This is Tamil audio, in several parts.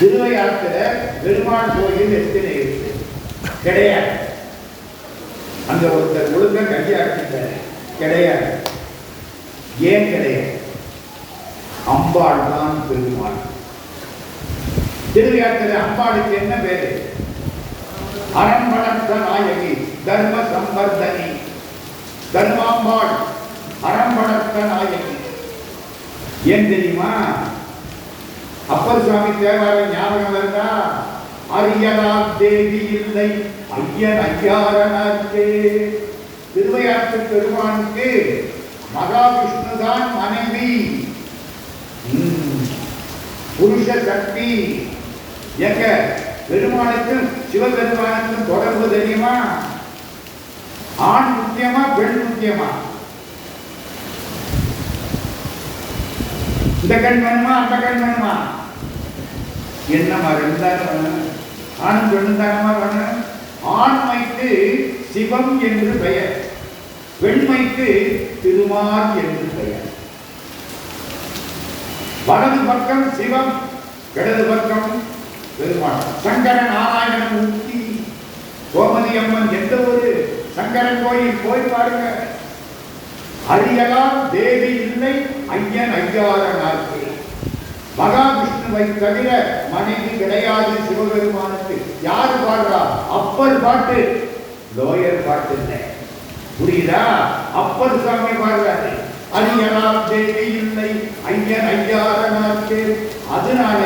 திருவையாற்றுல பெருமாள் கோயில் எத்தனை இருக்கு? கிடையாது. அந்த ஒருத்தர் ஒழுங்கா கையாட்டிட்டார் கிடையாது. ஏன் கிடையாது? அம்பாள் தான் பெருமாள். திருவையாற்றுல அம்பாளுக்கு என்ன பேரு? அறம் நாயகி தர்ம சம்பர்தனி. தர்மாம்பாள் அறம் நாயகி ஏன் தெரியுமா? அப்பர் சுவாமி தேவார ஞாபகம் வருதா? அரியனார் தேவி இல்லை ஐயன் ஐயாரனாச்சே திருவையாற்று பெருமானுக்கு மகாவிஷ்ணு தான் மனைவி புருஷ சக்தி. எங்க பெருமானுக்கும் சிவபெருமானுக்கும் தொடர்பு தெரியுமா? ஆண் முக்கியமா பெண் முக்கியமா? இந்த கண் வேணுமா? அந்த கண் வேணுமா? என்னம்மா ரெண்டாயிரம் வேணும் ஆண் பெண் தானமா வேணும் ஆண்மைக்கு சிவம் என்று பெயர். பெண்மைக்கு திருமால் என்று பெயர். வலது பக்கம் சிவம் இடது பக்கம் பெருமாள். சங்கர நாராயணன் முக்தி கோமதி அம்மன் எந்த ஒரு சங்கரன் கோயில் போய் பாருங்க. அரியலாம் தேவி இல்லை ஐயன் ஐயாரனாக்கு மகாவிஷ்ணுவை தவிர மனைவி கிடையாது சிவபெருமானுக்கு. யார் பாடுறா? அப்பர் பாட்டு. லோயர் பாட்டு இல்லை புரியுதா? அப்பர் சாமி பாடுறாரு. அரியலாம் தேவி இல்லை ஐயன் ஐயாரனாக்கு அதனால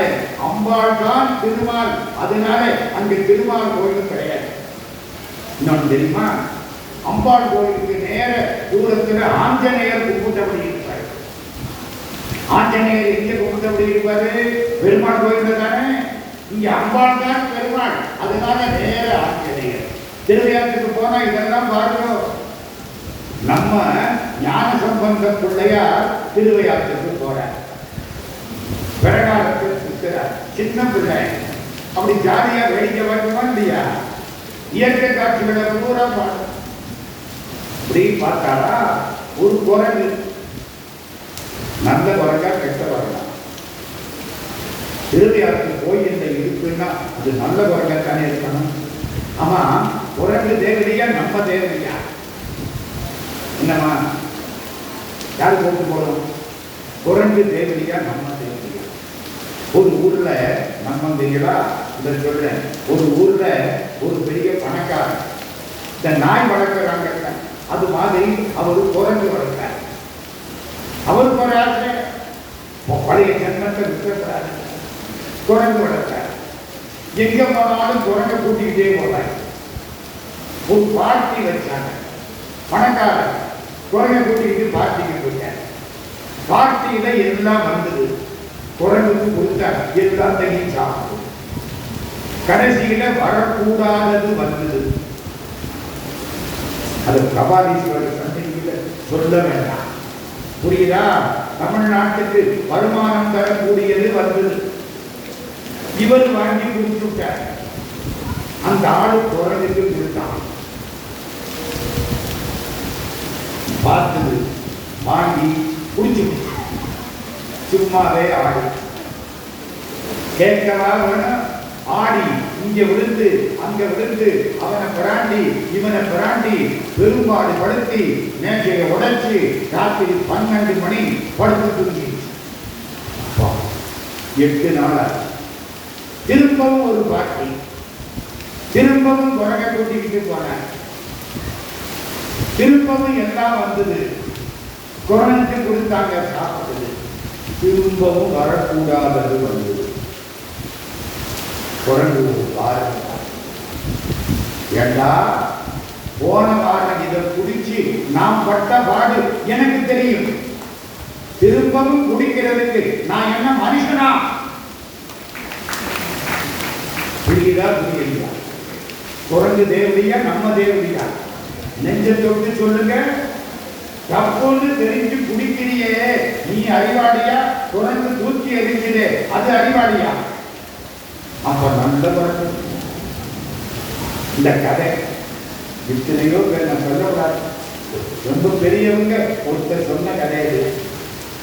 அம்பாள் தான் திருமால். அதனால அங்கு திருமால் கோயில் கிடையாது. இன்னொன்று தெரியுமா? அம்பாள் கோயிலுக்கு நேர தூரத்தில் ஆஞ்சநேயர் கும்பிட்டபடி ஆஞ்சநேயர் எங்க கும்பிட்டபடி இருப்பாரு பெருமாள் கோயில் தானே? இங்க அம்பாள் தான் பெருமாள். அதனால நேர ஆஞ்சநேயர். திருவிழாத்துக்கு போனா இதெல்லாம் பாருங்க. நம்ம ஞான சம்பந்த பிள்ளையார் திருவையாற்றுக்கு போறார். பிரகாரத்தில் சுத்துறார் சின்ன பிள்ளை. அப்படி ஜாலியா வேடிக்கை பார்க்கமா இல்லையா? இயற்கை காட்சிகளை பூரா பாடும் பார்த்தாரா? ஒரு குரங்கு நல்ல குரங்கா கெட்ட வரக்கா இறுதியாருக்கு போய் கோயில்ல இருக்குன்னா அது நல்ல குரங்கா தானே இருக்கணும். ஆமா உறங்கு தேவதையா நம்ம தேவதையா என்னம்மா? யார் போட்டு போறோம் குரங்கு தேவதையா நம்ம தேவதையா ஒரு ஊர்ல நம்ம தெரியுதா இதை சொல்றேன். ஒரு ஊர்ல ஒரு பெரிய பணக்காரன். இந்த நாய் வளர்க்குறாங்க அது மாதிரி அவர் குரங்கு வளர்க்க அவருக்கு ஒரு ஆசை. பழைய ஜென்மத்தை விட்டுறாரு குரங்கு வளர்த்தார். எங்க போனாலும் குரங்க கூட்டிக்கிட்டே போறாங்க ஒரு பார்ட்டி வச்சாங்க. பணக்காரன் குரங்க கூட்டிக்கிட்டு பார்ட்டிக்கு போயிட்டார். பார்ட்டியில எல்லாம் வந்தது. குரங்குக்கு எல்லாம் எல்லாத்தையும் சாப்பிடும் கடைசியில வரக்கூடாதது வந்தது. அது பிரபாதீஸ்வரர் சந்தையில் சொல்ல வேண்டாம். புரியுதா? தமிழ்நாட்டுக்கு வருமானம் தரக்கூடியது வந்தது. இவர் வாங்கி கொடுத்துட்டார். அந்த ஆளு குரலுக்கு கொடுத்தான். பார்த்தது வாங்கி குடிச்சு சும்மாவே ஆடி. கேட்கலாம் ஆடி. இங்க விழுந்து அங்க விழுந்து அவனை பிராண்டி இவனை பிராண்டி பெரும்பாடு படுத்தி நேற்றைய உடைச்சு ராத்திரி பன்னெண்டு மணி படுத்து தூங்கி. எட்டு நாளா திரும்பவும் ஒரு பாட்டி. திரும்பவும் குரங்க கூட்டிக்கிட்டு போனார். திரும்பவும் எல்லாம் வந்தது. குரனுக்கு கொடுத்தாங்க சாப்பிட்டது. திரும்பவும் வரக்கூடாதது வந்தது. குரங்கு ஏண்டா? போன வாரம் இதை குடிச்சு நாம் பட்ட பாடு எனக்கு தெரியும். திரும்பவும் குடிக்கிறதுக்கு நான் என்ன மனுஷனா? புரியுதா? புரியலையா குரங்கு தேவதையா? நம்ம தேவதையா? நெஞ்ச தொட்டு சொல்லுங்க. தப்புன்னு தெரிஞ்சு குடிக்கிறியே. நீ அறிவாளியா? குரங்கு தூக்கி எறிஞ்சிடே அது அறிவாளியா? அப்ப நல்ல பழக்கம் இந்த கதை இத்தனையோ பேர் நான் சொல்லக்கூடாது. ரொம்ப பெரியவங்க ஒருத்தர் சொன்ன கதை இது.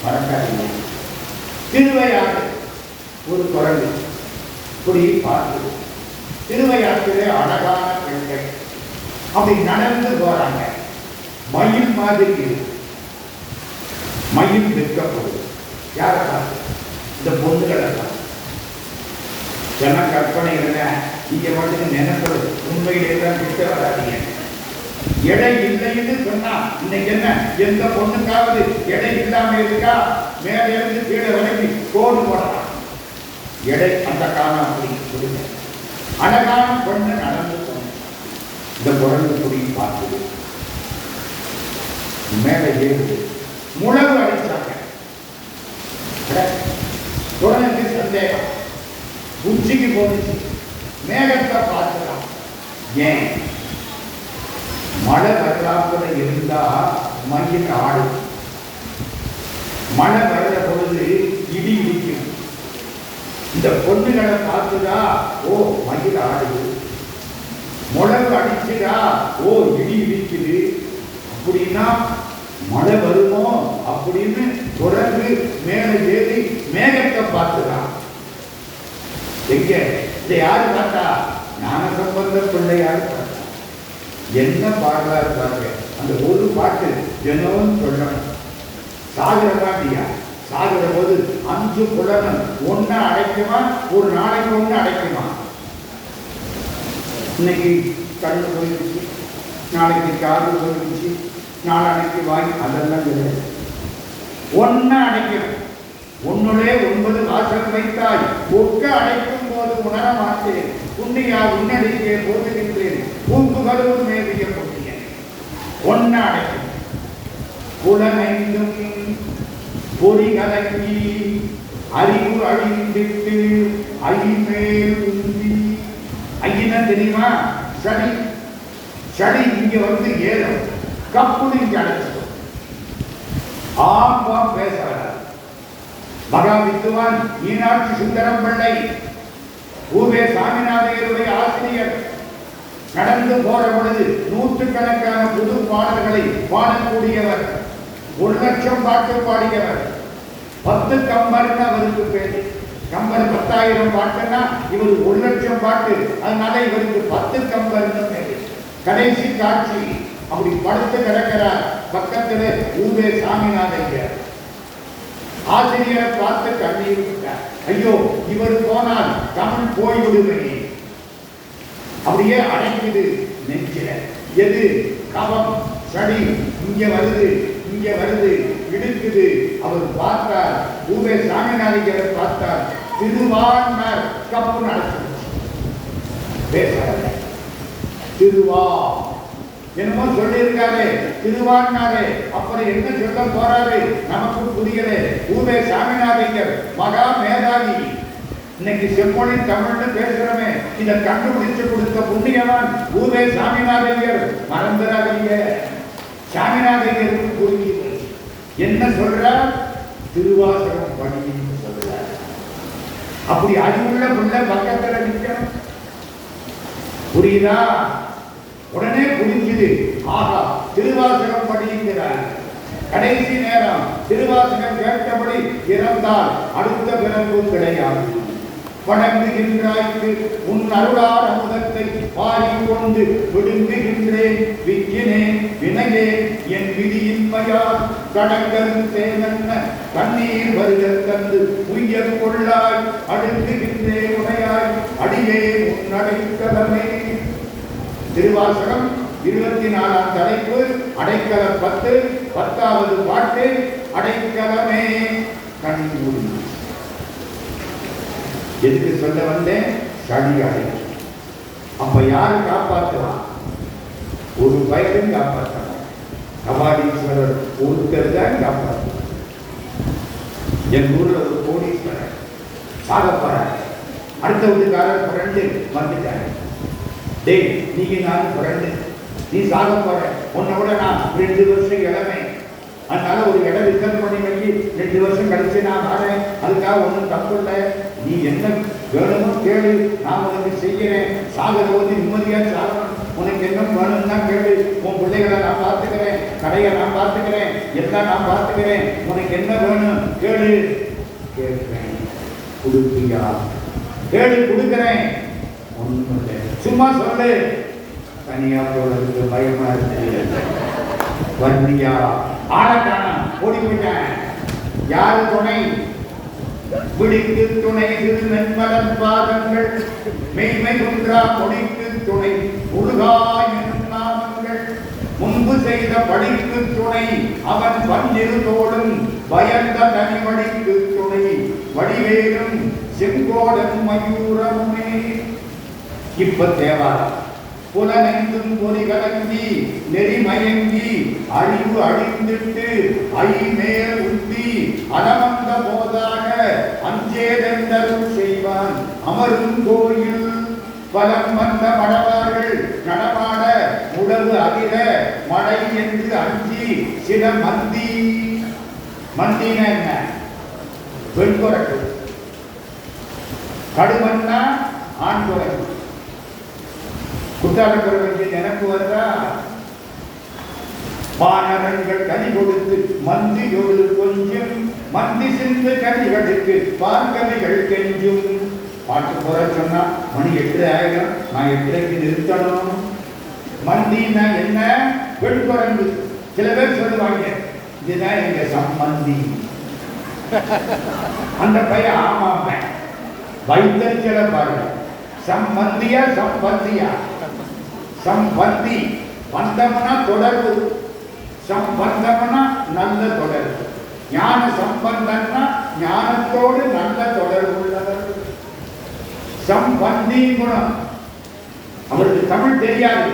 மறக்காதீங்க. திருவையாறு ஒரு குரங்கு இப்படி பார்த்து திருவையாற்றிலே அழகான பெண்கள். அப்படி நடந்து போறாங்க. மயில் மாதிரி இருக்கு மயில் விற்கப்படுது யாரை பார்த்து? இந்த பொண்ணுகளை பார்த்து கற்பனை என்ன நீங்க மட்டும் நினைப்பது உண்மையிலே தான் கிட்ட வராதீங்க. எடை இல்லைன்னு சொன்னா இன்னைக்கு என்ன? எந்த பொண்ணுக்காவது எடை இல்லாம இருக்கா? மேல இருந்து கீழே வரைக்கும் கோடு போடலாம். எடை அந்த காலம் அப்படின்னு சொல்லுங்க அழகான பொண்ணு நடந்து போன இந்த குரங்கு குடி பார்த்தது மேல ஏறுது. முழவு அடிச்சாங்க குரங்குக்கு சந்தேகம் உச்சிக்கு போச்சு மேகத்தை பார்த்துட்டான் ஏன் மழை வரலாப்புல இருந்தா மயில் ஆடும் மழை வர்ற பொழுது இடி இடிக்கும் இந்த பொண்ணுகளை பார்த்துதா ஓ மயில் ஆடுது முழவு அடிச்சுதா ஓ இடி இடிக்குது அப்படின்னா மழை வருமோ அப்படின்னு தொடர்ந்து மேல ஏறி மேகத்தை பார்த்துதான் எங்க? இதை யாரு பார்த்தா? ஞான சம்பந்த பிள்ளையார் பார்த்தா. என்ன பாடலாரு பாருங்க அந்த ஒரு பாட்டு தினமும் சொல்லணும். சாகுற பாட்டியா சாகுற போது அஞ்சு புலனும் ஒண்ணு அடைக்குமா? ஒரு நாளைக்கு ஒண்ணு அடைக்குமா? இன்னைக்கு கண்ணு போயிடுச்சு. நாளைக்கு காது போயிடுச்சு. நாளைக்கு வாங்கி அதெல்லாம் கிடையாது. அடைக்கணும். உன்னுடைய ஒன்பது வாசல் வைத்தாய். ஒக்க அடைக்கும் போது உணர மாட்டேன். புண்ணியா உன்னடிக்கே போதுகின்றேன் பூங்குகளும் மேவிய புண்ணியன் ஒன்ன அடைக்கும். புலனைந்தும் பொறி கலங்கி அறிவு அழிந்திட்டு ஐமேல் உந்தி. ஐயனா தெரியுமா? சனி சனி இங்க வந்து ஏறும். கப்புனு இங்க அடைச்சிடும் ஆம்பா பேசுறாங்க மகா வித்துவான் மீனாட்சி சுந்தரம் பிள்ளை ஊவே சாமிநாதையருடைய ஆசிரியர். நடந்து போற பொழுது நூற்றுக்கணக்கான புது பாடல்களை பாடக்கூடியவர் ஒரு லட்சம் பாட்டு பாடியவர். பத்து கம்பர்னு அவருக்கு பேரு. கம்பர் பத்தாயிரம் பாட்டுன்னா இவர் ஒரு லட்சம் பாட்டு. அதனால இவருக்கு பத்து கம்பர்னு பேரு. கடைசி காட்சி. அப்படி படுத்து கிடக்கிறார் பக்கத்தில் ஊவே சாமிநாதையர். ஆசிரியரை பார்த்து கண்ணீர் விட்டார் ஐயோ இவர் போனால் தமிழ் போய்விடுமே. அப்படியே அடைக்குது நெஞ்சில. எது? கவம் சளி இங்க வருது இங்க வருது இடுக்குது. அவர் பார்த்தார் ஊவே சாமிநாதிகரை பார்த்தார் திருவான்மர் கப்பு நடத்துச்சு பேசவில்லை திருவா என்னமோ சொல்லியிருக்காரு திருவான்னாரே அப்புறம் என்ன சொல்ல போறாரு? நமக்கு புரியல ஊவே சாமிநாதையர் மகா மேதாவி. இன்னைக்கு செம்மொழி தமிழ்னு பேசுறமே இந்த கண்டுபிடிச்சு கொடுத்த புண்ணியவான் ஊவே சாமிநாதையர் மறந்துடாதீங்க. சாமிநாதையருக்கு புரியுது. என்ன சொல்றார்? திருவாசகம் படின்னு சொல்றார். அப்படி அறிவுள்ள பிள்ளை பக்கத்துல நிற்கணும் புரியுதா? உடனே புரிஞ்சது ஆகா திருவாசகம் படிக்கிறார் கடைசி நேரம் திருவாசகம் கேட்டபடி இறந்தால் அடுத்த பிறப்பு கிடையாது. வணங்குகின்றாய்க்கு உன் அருளார் அமுதத்தை பாரி கொண்டு விடுங்குகின்றேன். விக்கினே வினையே என் விதியின்மையால் கடங்கரும் தேவன்ன கண்ணீர் வருக தந்து உய்யர் கொள்ளாய். அடுக்குகின்றே உடையாய். அடியே உன் அடைக்கலமே. திருவாசகம் இருபத்தி நாலாம் தலைப்பு அடைக்கல பத்து பத்தாவது பாட்டு அடைக்கலமே கண்மூடி எதுக்கு சொல்ல வந்தேன்? சளி அடைக்கும் அப்ப யார் காப்பாற்றலாம் ஒரு பயிரும் காப்பாற்றலாம் கபாலீஸ்வரர் ஒருத்தர் தான் காப்பாற்றுவார் என் ஊரில் ஒரு கோடீஸ்வரர். சாக அடுத்த வீட்டுக்காரர் புரண்டு வந்துட்டாங்க டேய் நீங்க நான் பிறந்து நீ சாக போற. உன்னை விட நான் ரெண்டு வருஷம் இளமை அதனால ஒரு இடம் ரிசர்வ் பண்ணி வச்சு ரெண்டு வருஷம் கழிச்சு நான் வரேன். அதுக்காக ஒன்றும் தப்பு இல்லை. நீ என்ன வேணுமோ கேளு. நான் உனக்கு செய்கிறேன் சாகர போது நிம்மதியாக சாகணும். உனக்கு என்ன வேணும்னா கேளு. உன் பிள்ளைகளை நான் பார்த்துக்கிறேன். கடையை நான் பார்த்துக்கிறேன். எல்லாம் நான் பார்த்துக்கிறேன். உனக்கு என்ன வேணும் கேளு. கேட்கிறேன். கொடுப்பியா? கேளு கொடுக்குறேன். ஒன்று சும்மா சொல்லு தனியா போறதுக்கு பயமா இருக்கு. வந்தியா ஆளக்கான ஓடி போயிட்டேன். யாரு துணை? விழிக்கு துணை இரு திருநென்மலன் பாதங்கள். மெய்மை குன்றா முடிக்கு துணை. முருகாயின் நாமங்கள். முன்பு செய்த படிக்கு துணை. அவன் வந்திருந்தோடும் பயந்த தனிவடிக்கு துணை. வடிவேலும் செங்கோடன் மயூரமுமே. இப்ப தேவாரம் புலனெங்கும் பொறி கலந்தி நெறிமயங்கி அழிவு அழிந்திட்டு மேல் உந்தி அலமந்த போதாக அஞ்சேதெந்தரும் செய்வான். அமரும் கோயில் பலம் வந்த மடவார்கள் நடமாட உடவு அதிர மடை என்று அஞ்சி சில மந்தி. மந்தின என்ன? வெண்குரட்டு. கடுமன்னா ஆண்குரட்டு. குரல் குற்றாலக்குறை வேண்டிய நினைப்பு வருதா? வானரங்கள் கனி கொடுத்து மந்தியோடு கொஞ்சம் மந்தி சிந்து கனிகளுக்கு பார்க்கவைகள் கெஞ்சும். பாட்டு போற சொன்னா மணி எட்டு ஆயிரம் நான் எட்டரைக்கு நிறுத்தணும். மந்தினா என்ன? வெண்குரங்கு சில பேர் சொல்லுவாங்க இதுதான் எங்க சம்மந்தி. அந்த பையன் ஆமாம் வைத்தறிச்சல பாருங்க. சம்மந்தியா சம்பந்தியா? சம்பந்தி பந்தம்னா தொடர்பு சம்பந்தம்னா நல்ல தொடர்பு. ஞான சம்பந்தம்னா ஞானத்தோடு நல்ல தொடர்பு உள்ளவர். சம்பந்தி குணம். அவருக்கு தமிழ் தெரியாது.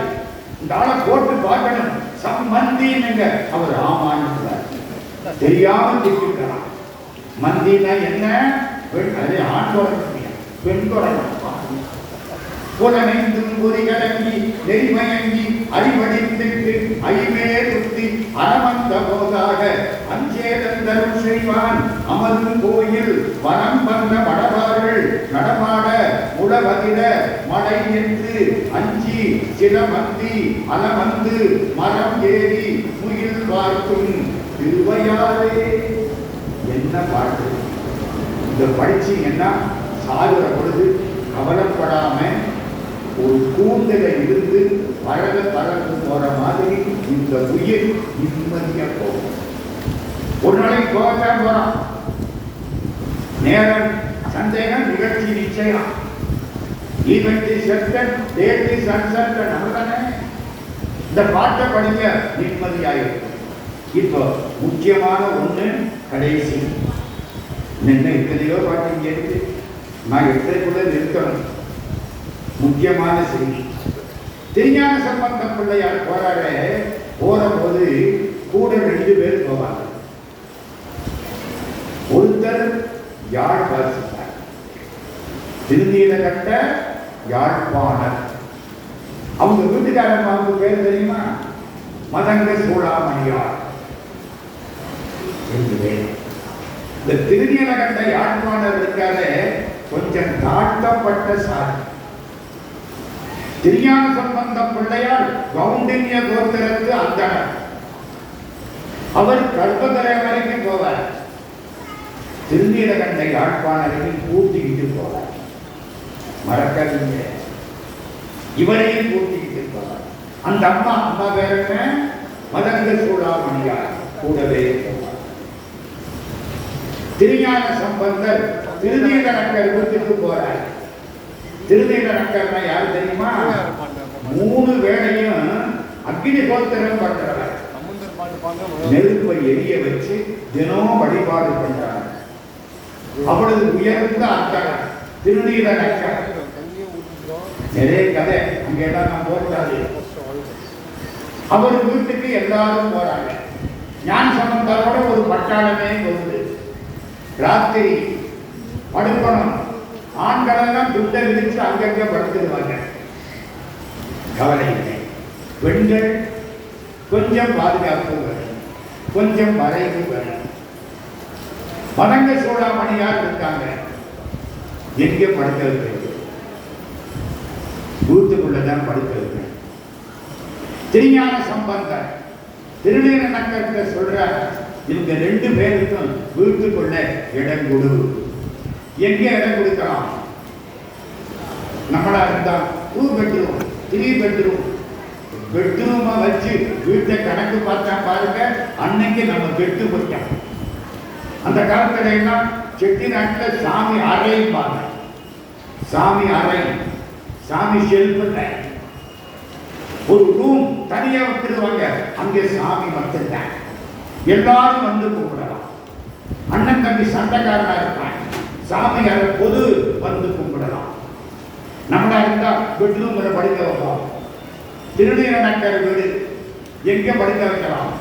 இந்த ஆளை போட்டு பார்க்கணும். சம்பந்தின்னு அவர் ஆமான்னு தெரியாம திட்டிருக்கலாம் மந்தினா என்ன? பெண் அதே ஆண் தொடர்பு பெண் தொடர்பு புலனைந்தும் பொறி நெறிமயங்கி அறிவடித்திட்டு ஐமே துத்தி அறமந்த போதாக அஞ்சேதந்தரும் செய்வான். அமரும் கோயில் வனம் வந்த மடவார்கள் நடமாட உளவதிர மழை என்று அஞ்சி சிலமந்தி அலமந்து மரம் ஏறி முயில் பார்க்கும் திருவையாரே என்ன பாட்டு? இந்த படிச்சீங்கன்னா சாகுற பொழுது கவலைப்படாம ஒரு கூந்தல இருந்து பழக பழகு போற மாதிரி இந்த உயிர் நிம்மதியா போகும். ஒரு நாளைக்கு போகத்தான் போறான். நேரம் சந்தேகம் நிகழ்ச்சி நிச்சயம். Event certain date is uncertain இந்த பாட்டை படிக்க நிம்மதியாயிருக்கும் இப்போ முக்கியமான ஒண்ணு கடைசி. என்ன எத்தனையோ பாட்டு இங்கே இருக்கு. நான் எத்தனைக்குள்ள நிறுத்தணும்? முக்கியமான செய்தி. திருஞான சம்பந்தம் பிள்ளையார் போராட போற போது கூட ரெண்டு பேர் போவாங்க. ஒருத்தர் யாழ் வாசித்தார் திருநீல கட்ட யாழ்ப்பாணர். அவங்க வீட்டுக்காரங்க அவங்க பேர் தெரியுமா? மதங்க சூடாமணியார் என்று பேர். இந்த திருநீலகண்ட யாழ்ப்பாணர் இருக்காத கொஞ்சம் தாழ்த்தப்பட்ட சாதி. திருஞான சம்பந்த பிள்ளையார் கவுண்டின்ய கோத்திரத்து அந்தனர். அவர் கல்பத்தரை வரைக்கும் போவார். திருநீலகண்ட யாழ்ப்பாணரையும் கூட்டிக்கிட்டு போவார். மறக்கவில்லை இவரையும் கூட்டிக்கிட்டு போவார். அந்த அம்மா அம்மா பேர் என்ன? மதங்க சூடாமணியார். கூடவே போவார். திருஞான சம்பந்தர் திருநீலகண்டர் வீட்டுக்கு போறார். திருநீலகண்டர்னா யாரு தெரியுமா? மூணு வேளையும் அக்னி கோத்திரம் பண்றவர் நெருப்பை எரிய வச்சு தினம் வழிபாடு பண்றார் அவளது உயர்ந்த அர்த்தகம் திருநீல நக்கர் நிறைய கதை அங்கெல்லாம் நான் போட்டாது அவர் வீட்டுக்கு எல்லாரும் போறாங்க. ஞான் சம்பந்தரோட ஒரு பட்டாளமே வருது ராத்திரி படுக்கணும். ஆண்களெல்லாம் துண்டை விரிச்சு அங்கங்கே படுத்துடுவாங்க கவலை இல்லை பெண்கள் கொஞ்சம் பாதுகாப்பு வரும். கொஞ்சம் வரைவு வரும். வணங்க சூடாமணியார் இருக்காங்க. எங்கே படுக்கிறது வைக்கிறது வீட்டுக்குள்ளதான் படுக்க திருஞான சம்பந்தர் திருநீர நக்கர்கிட்ட சொல்ற இவங்க ரெண்டு பேருக்கும் வீட்டுக்குள்ள இடம் கொடு. எங்கே இடம் கொடுக்கலாம்? நம்மளா இருந்தா டூ பெட்ரூம் த்ரீ பெட்ரூம் பெட்ரூமை வச்சு வீட்டை கணக்கு பார்த்தா பாருங்க அன்னைக்கு நம்ம கெட்டு போயிட்டோம். அந்த காலத்துல எல்லாம் செட்டிநாட்டுல சாமி அறைம்பாங்க சாமி அறை சாமி ஷெல்ஃப் ஒரு ரூம் தனியா வச்சிருவாங்க. அங்கே சாமி மட்டும்தான். எல்லாரும் வந்து கும்பிடலாம். அண்ணன் தம்பி சண்டைக்காரனா இருப்பாங்க சாமி பொது வந்து கும்பிடலாம். நம்மளா இருந்தா பெட்ரூம்ல படிக்க வைக்கலாம். திருநீரணக்கர் வீடு எங்க படிக்க வைக்கலாம்?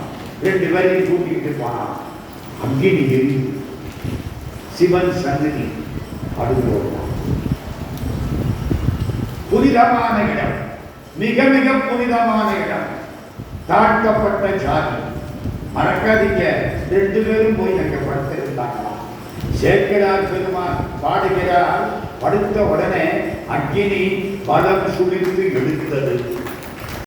ரெண்டு பேரையும் கூட்டிகிட்டு போனான் அங்கினி எரி சிவன் சன்னதி அடுத்து புனிதமான இடம். மிக மிக புனிதமான இடம். தாழ்த்தப்பட்ட ஜாதி. மறக்காதீங்க. ரெண்டு பேரும் போய் அங்க சேர்க்கிறார் பெருமான் பாடுகிறார். படுத்த உடனே அக்னி பலம் சுழித்து எடுத்தது